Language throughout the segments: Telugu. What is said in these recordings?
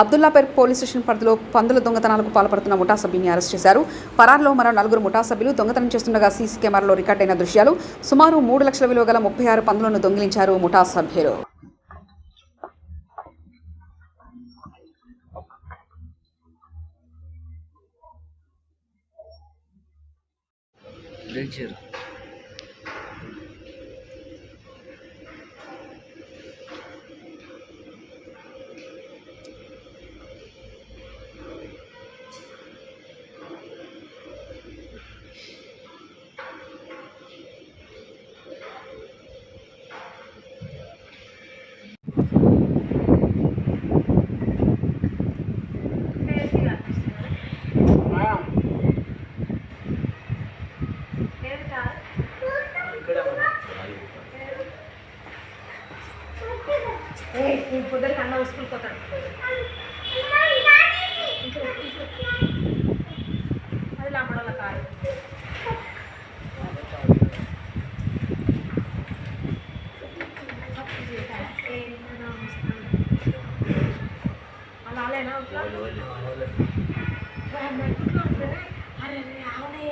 అబ్దుల్లాపేట్ పోలీస్ స్టేషన్ పరిధిలో పందుల దొంగతనాలకు పాల్పడుతున్న ముఠా సభ్యుని అరెస్ట్ చేశారు. పరారులో మరో నలుగురు ముఠా సభ్యులు దొంగతనం చేస్తుండగా సీసీ కెమెరాలో రికార్డైన దృశ్యాలు సుమారు మూడు లక్షల విలువ గల ముప్పై ఆరు పందులను దొంగిలించారు ముఠా సభ్యులు. లేచారు. పొద్దున కన్నా స్కూల్కి పోతాడు. అది లంబడోళ్ళ కాదు అలా అలేనా అరే అవునే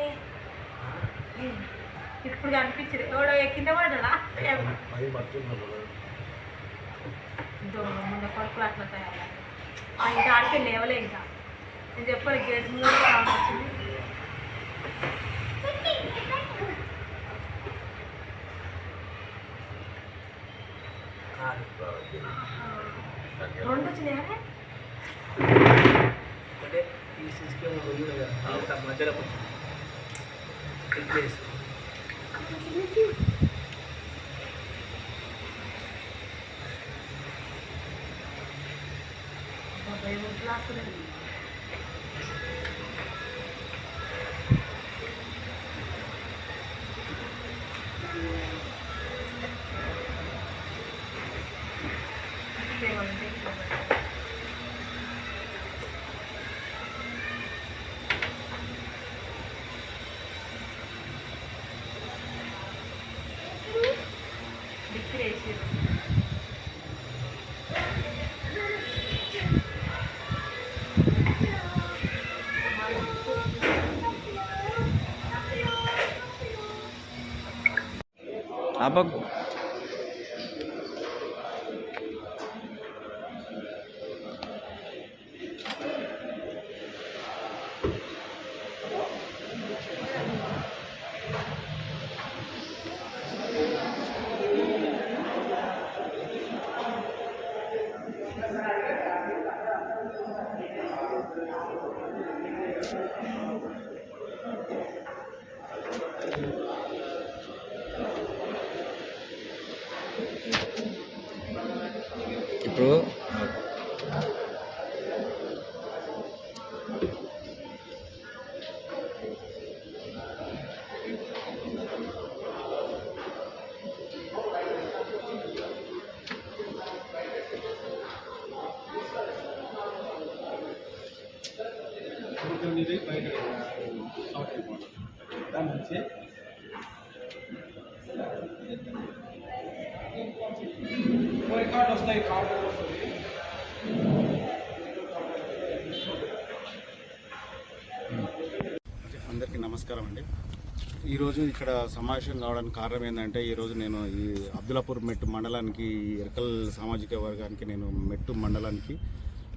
ఇప్పుడు కనిపించింది. ఎవడో కింద పడ్డా దొంగ ముందు కొడుకులు అట్లా తయారు ఆ ఇంకా ఆడికి లేవలే ఇంకా. నేను చెప్పాలి గేట్ ముందు రావాల్సి వచ్చింది రెండు వచ్చినాయా? అంటే ఈ సిస్టమ్ మధ్యలో కొంచెం. apa ఇదేమంటే ఇట్లా పెట్టాలి. డిక్కి వేసిర్రు. అందరికీ నమస్కారం అండి ఈరోజు ఇక్కడ సమావేశం కావడానికి కారణం ఏంటంటే ఈరోజు నేను ఈ అబ్దులాపూర్ మెట్టు మండలానికి ఈ ఎరకల్ సామాజిక వర్గానికి నేను మెట్టు మండలానికి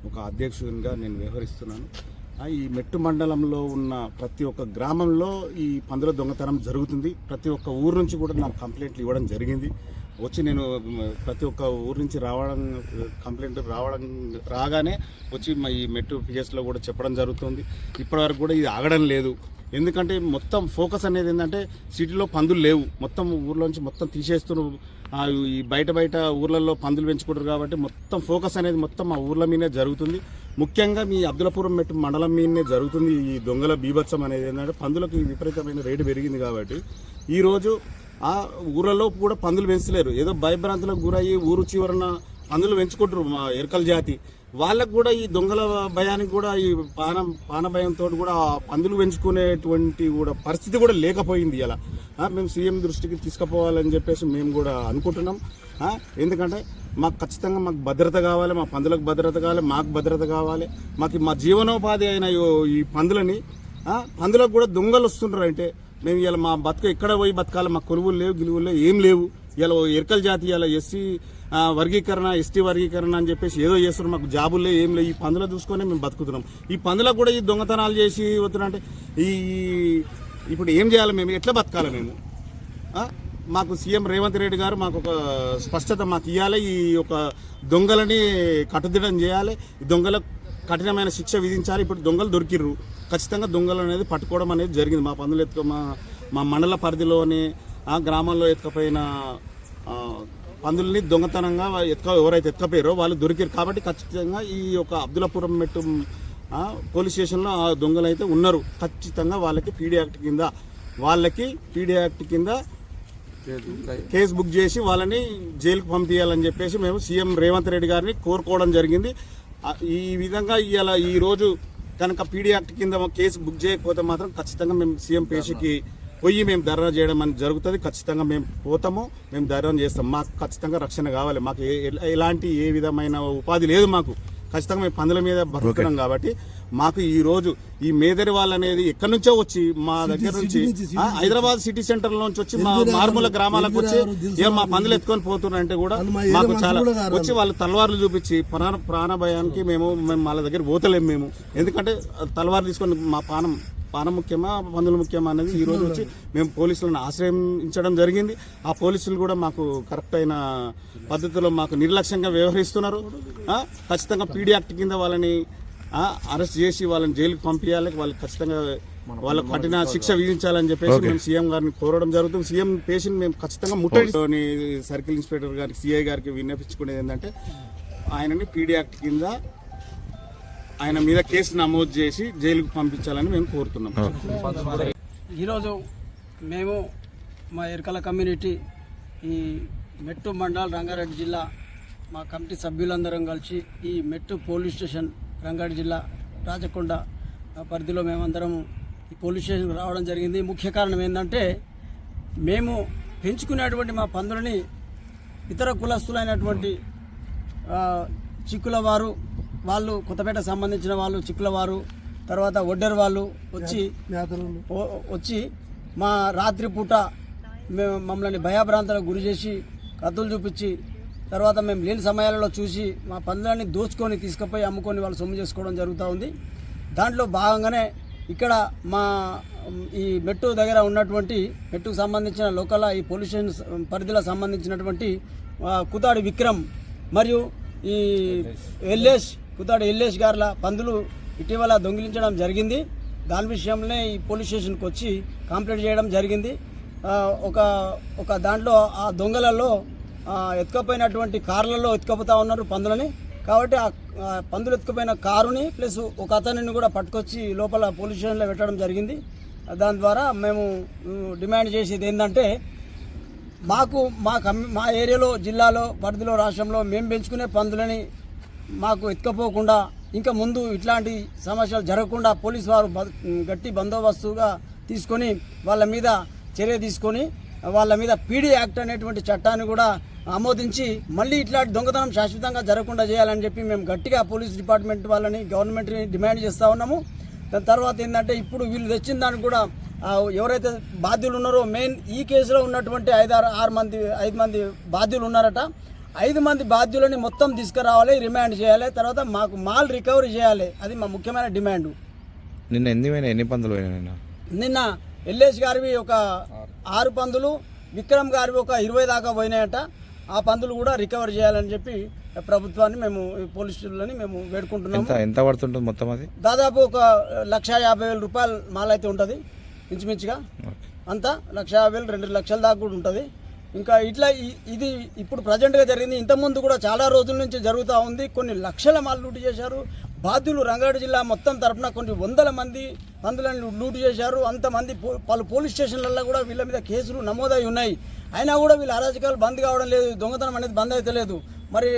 ఒక అధ్యక్షునిగా నేను వ్యవహరిస్తున్నాను ఈ మెట్టు మండలంలో ఉన్న ప్రతి ఒక్క గ్రామంలో ఈ పందుల దొంగతనం జరుగుతుంది. ప్రతి ఒక్క ఊరు నుంచి కూడా నాకు కంప్లైంట్లు ఇవ్వడం జరిగింది. వచ్చి నేను ప్రతి ఒక్క ఊరు నుంచి రావడం కంప్లైంట్ రావడం రాగానే వచ్చి మా ఈ మెట్టు పిఎస్లో కూడా చెప్పడం జరుగుతుంది. ఇప్పటివరకు కూడా ఇది ఆగడం లేదు. ఎందుకంటే మొత్తం ఫోకస్ అనేది ఏంటంటే సిటీలో పందులు లేవు. మొత్తం ఊర్లోంచి మొత్తం తీసేస్తున్నారు ఈ బయట బయట ఊర్లలో పందులు పెంచుకుంటారు కాబట్టి మొత్తం ఫోకస్ అనేది మొత్తం ఆ ఊర్ల మీదనే జరుగుతుంది. ముఖ్యంగా మీ అబ్దులపురం మెట్టు మండలం మీదనే జరుగుతుంది ఈ దొంగల బీభత్సం అనేది ఏంటంటే పందులకు విపరీతమైన రేటు పెరిగింది కాబట్టి. ఈరోజు ఆ ఊర్లలో కూడా పందులు పెంచలేరు. ఏదో భయభ్రాంతులకు గురయ్యి ఊరు చివరన పందులు పెంచుకుంటారు మా ఎరకల జాతి. వాళ్ళకు కూడా ఈ దొంగల భయానికి కూడా ఈ పాన పాన భయంతో కూడా పందులు పెంచుకునేటువంటి కూడా పరిస్థితి కూడా లేకపోయింది ఇలా. మేము సీఎం దృష్టికి తీసుకుపోవాలని చెప్పేసి మేము కూడా అనుకుంటున్నాం. ఎందుకంటే మాకు ఖచ్చితంగా మాకు భద్రత కావాలి మా పందులకు భద్రత కావాలి మాకు భద్రత కావాలి. మాకు మా జీవనోపాధి అయిన ఈ- పందులని పందులకు కూడా దొంగలు వస్తుంటారు అంటే మేము ఇలా మా బతుక ఎక్కడ పోయి బతకాలి మా కొలువులు లేవు గిలువులు లేవు ఏం లేవు. ఇలా ఎరకల జాతి ఇలా ఎస్సీ వర్గీకరణ ఎస్టీ వర్గీకరణ అని చెప్పేసి ఏదో చేస్తున్నారు. మాకు జాబులు ఏం లేవు. ఈ పందులు చూసుకొని మేము బతుకుతున్నాం. ఈ పందులకు కూడా ఈ దొంగతనాలు చేసి వస్తున్నారంటే ఈ ఇప్పుడు ఏం చేయాలి మేము? ఎట్లా బతకాలి మేము? మాకు సీఎం రేవంత్ రెడ్డి గారు మాకు ఒక స్పష్టత మాకు ఇవ్వాలి ఈ యొక్క దొంగలని కట్టుదిడం చేయాలి. ఈ దొంగలకు కఠినమైన శిక్ష విధించాలి. ఇప్పుడు దొంగలు దొరికిర్రు. ఖచ్చితంగా దొంగలు అనేది పట్టుకోవడం అనేది జరిగింది. మా పందులు ఎత్తుక మా మా మండల పరిధిలోని ఆ గ్రామంలో ఎత్తుకపోయిన పందుల్ని దొంగతనంగా ఎత్క ఎవరైతే ఎత్తుకపోయారో వాళ్ళు దొరికారు. కాబట్టి ఖచ్చితంగా ఈ యొక్క అబ్దులాపురం మెట్టు పోలీస్ స్టేషన్లో ఆ దొంగలు అయితే ఉన్నారు. ఖచ్చితంగా వాళ్ళకి పీడీ యాక్ట్ కింద వాళ్ళకి పీడీ యాక్ట్ కింద కేసు బుక్ చేసి వాళ్ళని జైలుకు పంపించాలని చెప్పేసి మేము సీఎం రేవంత్ రెడ్డి గారిని కోరుకోవడం జరిగింది. ఈ విధంగా ఇలా ఈ రోజు కనుక పీడీ యాక్ట్ కింద కేసు బుక్ చేయకపోతే మాత్రం ఖచ్చితంగా మేము సీఎం పేషికి పోయి మేము ధర్నా చేయడం అని జరుగుతుంది ఖచ్చితంగా మేము పోతాము మేము ధర్నా చేస్తాం. మాకు ఖచ్చితంగా రక్షణ కావాలి. మాకు ఎలాంటి ఏ విధమైన ఉపాధి లేదు మాకు. ఖచ్చితంగా మేము పందుల మీద బతుకుతున్నాం కాబట్టి మాకు ఈ రోజు ఈ మేదరి వాళ్ళు అనేది ఎక్కడి నుంచో వచ్చి మా దగ్గర నుంచి హైదరాబాద్ సిటీ సెంటర్ నుంచి వచ్చి మా మారుమూల గ్రామాలకు వచ్చి ఏ మా పందులు ఎత్తుకొని పోతున్నారంటే కూడా మాకు చాలా వచ్చి వాళ్ళు. తలవార్లు చూపించి ప్రాణ ప్రాణ భయానికి మేము మేము వాళ్ళ దగ్గర పోతలేము మేము. ఎందుకంటే తలవారు తీసుకొని మా పానం పానం ముఖ్యమా పందులు ముఖ్యమా అనేది ఈ రోజు వచ్చి మేము పోలీసులను ఆశ్రయించడం జరిగింది. ఆ పోలీసులు కూడా మాకు కరెక్ట్ అయిన పద్ధతిలో మాకు నిర్లక్ష్యంగా వ్యవహరిస్తున్నారు. ఖచ్చితంగా పీడీ యాక్ట్ కింద వాళ్ళని అరెస్ట్ చేసి వాళ్ళని జైలుకి పంపించాలి వాళ్ళకి ఖచ్చితంగా వాళ్ళకు కఠిన శిక్ష విధించాలని చెప్పేసి మేము సీఎం గారిని కోరడం జరుగుతుంది. సీఎం పేషెంట్ మేము ఖచ్చితంగా ముట్టడి సర్కిల్ ఇన్స్పెక్టర్ గారికి సిఐ గారికి విన్నపించుకునేది ఏంటంటే ఆయనని పీడీ యాక్ట్ కింద ఆయన మీద కేసు నమోదు చేసి జైలుకు పంపించాలని మేము కోరుతున్నాం. ఈరోజు మేము మా ఎరకల కమ్యూనిటీ ఈ మెట్టు మండల్ రంగారెడ్డి జిల్లా మా కమిటీ సభ్యులందరం కలిసి ఈ మెట్టు పోలీస్ స్టేషన్ రంగారెడ్డి జిల్లా రాజకొండ పరిధిలో మేమందరం ఈ పోలీస్ స్టేషన్కి రావడం జరిగింది. ముఖ్య కారణం ఏంటంటే మేము పెంచుకునేటువంటి మా పందులని ఇతర కులస్తులైనటువంటి చిక్కుల వారు వాళ్ళు కొత్తపేట సంబంధించిన వాళ్ళు చిక్కుల వారు తర్వాత ఒడ్డెర్ వాళ్ళు వచ్చి వచ్చి మా రాత్రి పూట మేము మమ్మల్ని భయాభ్రాంతాలకు గురి చేసి కత్తులు చూపించి తర్వాత మేము లేని సమయాలలో చూసి మా పందులని దోచుకొని తీసుకుపోయి అమ్ముకొని వాళ్ళు సొమ్ము చేసుకోవడం జరుగుతూ ఉంది. దాంట్లో భాగంగానే ఇక్కడ మా ఈ మెట్టు దగ్గర ఉన్నటువంటి మెట్టుకు సంబంధించిన లోకల్ ఈ పోలీస్ స్టేషన్ పరిధిలో సంబంధించినటువంటి కుతాడి విక్రమ్ మరియు ఈ ఎల్లేష్ కుతాడి ఎల్లేష్ గార్ల పందులు ఇటీవల దొంగిలించడం జరిగింది. దాని విషయంలోనే ఈ పోలీస్ స్టేషన్కి వచ్చి కంప్లైంట్ చేయడం జరిగింది. ఒక ఒక దాంట్లో ఆ దొంగలలో ఎత్తుకపోయినటువంటి కార్లలో ఎత్తుకపోతా ఉన్నారు పందులని. కాబట్టి ఆ పందులు ఎత్తుకుపోయిన కారుని ప్లస్ ఒక అతనిని కూడా పట్టుకొచ్చి లోపల పోలీస్ స్టేషన్లో పెట్టడం జరిగింది. దాని ద్వారా మేము డిమాండ్ చేసేది ఏంటంటే మాకు మా కమ్మి మా ఏరియాలో జిల్లాలో పరిధిలో రాష్ట్రంలో మేము పెంచుకునే పందులని మాకు ఎత్తుకపోకుండా ఇంకా ముందు ఇట్లాంటి సమస్యలు జరగకుండా పోలీసు వారు గట్టి బందోబస్తుగా తీసుకొని వాళ్ళ మీద చర్య తీసుకొని వాళ్ళ మీద పీడీ యాక్ట్ అనేటువంటి చట్టాన్ని కూడా ఆమోదించి మళ్ళీ ఇట్లాంటి దొంగతనం శాశ్వతంగా జరగకుండా చేయాలని చెప్పి మేము గట్టిగా పోలీస్ డిపార్ట్మెంట్ వాళ్ళని గవర్నమెంట్ని డిమాండ్ చేస్తూ ఉన్నాము. దాని తర్వాత ఏంటంటే ఇప్పుడు వీళ్ళు తెచ్చిన దానికి కూడా ఎవరైతే బాధ్యులు ఉన్నారో మెయిన్ ఈ కేసులో ఉన్నటువంటి ఐదారు ఆరు మంది ఐదు మంది బాధ్యులు ఉన్నారట. ఐదు మంది బాధ్యులని మొత్తం తీసుకురావాలి రిమాండ్ చేయాలి. తర్వాత మాకు మాల్ రికవరీ చేయాలి. అది మా ముఖ్యమైన డిమాండ్ నిన్న ఎన్ని పోయినా ఎన్ని పందులు పోయినా నిన్న? నిన్న ఎల్లేష్ గారివి ఒక ఆరు పందులు విక్రమ్ గారివి ఒక ఇరవై దాకా పోయినాయట. ఆ పందులు కూడా రికవర్ చేయాలని చెప్పి ప్రభుత్వాన్ని మేము ఈ పోలీస్ స్టేషన్లని మేము వేడుకుంటున్నాము. ఎంత పడుతుంటుంది మొత్తం అది? దాదాపు ఒక లక్ష యాభై వేల రూపాయలు మాల అయితే ఉంటుంది ఇంచుమించుగా. అంతా లక్ష యాభై వేలు రెండు లక్షల దాకా కూడా ఉంటుంది. ఇంకా ఇట్లా ఇది ఇప్పుడు ప్రజెంట్గా జరిగింది. ఇంతకుముందు కూడా చాలా రోజుల నుంచి జరుగుతూ ఉంది. కొన్ని లక్షల మాలు లూటు చేశారు. బాధ్యులు రంగారెడ్డి జిల్లా మొత్తం తరఫున కొన్ని వందల మంది మందులను లూటు చేశారు. అంతమంది పో- పలు పోలీస్ స్టేషన్లలో కూడా వీళ్ళ మీద కేసులు నమోదై ఉన్నాయి. అయినా కూడా వీళ్ళ అరాచకాలు బంద్ కావడం లేదు. దొంగతనం అనేది బంద్ అయితే లేదు మరి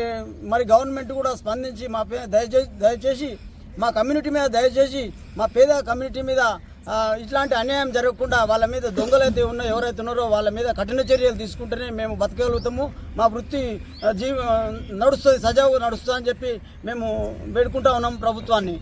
మరి గవర్నమెంట్ కూడా స్పందించి మా దయచేసి దయచేసి మా కమ్యూనిటీ మీద దయచేసి మా పేద కమ్యూనిటీ మీద ఇట్లాంటి అన్యాయం జరగకుండా వాళ్ళ మీద దొంగలైతే ఉన్న ఎవరైతే ఉన్నారో వాళ్ళ మీద కఠిన చర్యలు తీసుకుంటేనే మేము బతకగలుగుతాము. మా వృత్తి జీవ నడుస్తుంది సజావుగా నడుస్తుంది అని చెప్పి మేము వేడుకుంటా ఉన్నాం ప్రభుత్వాన్ని.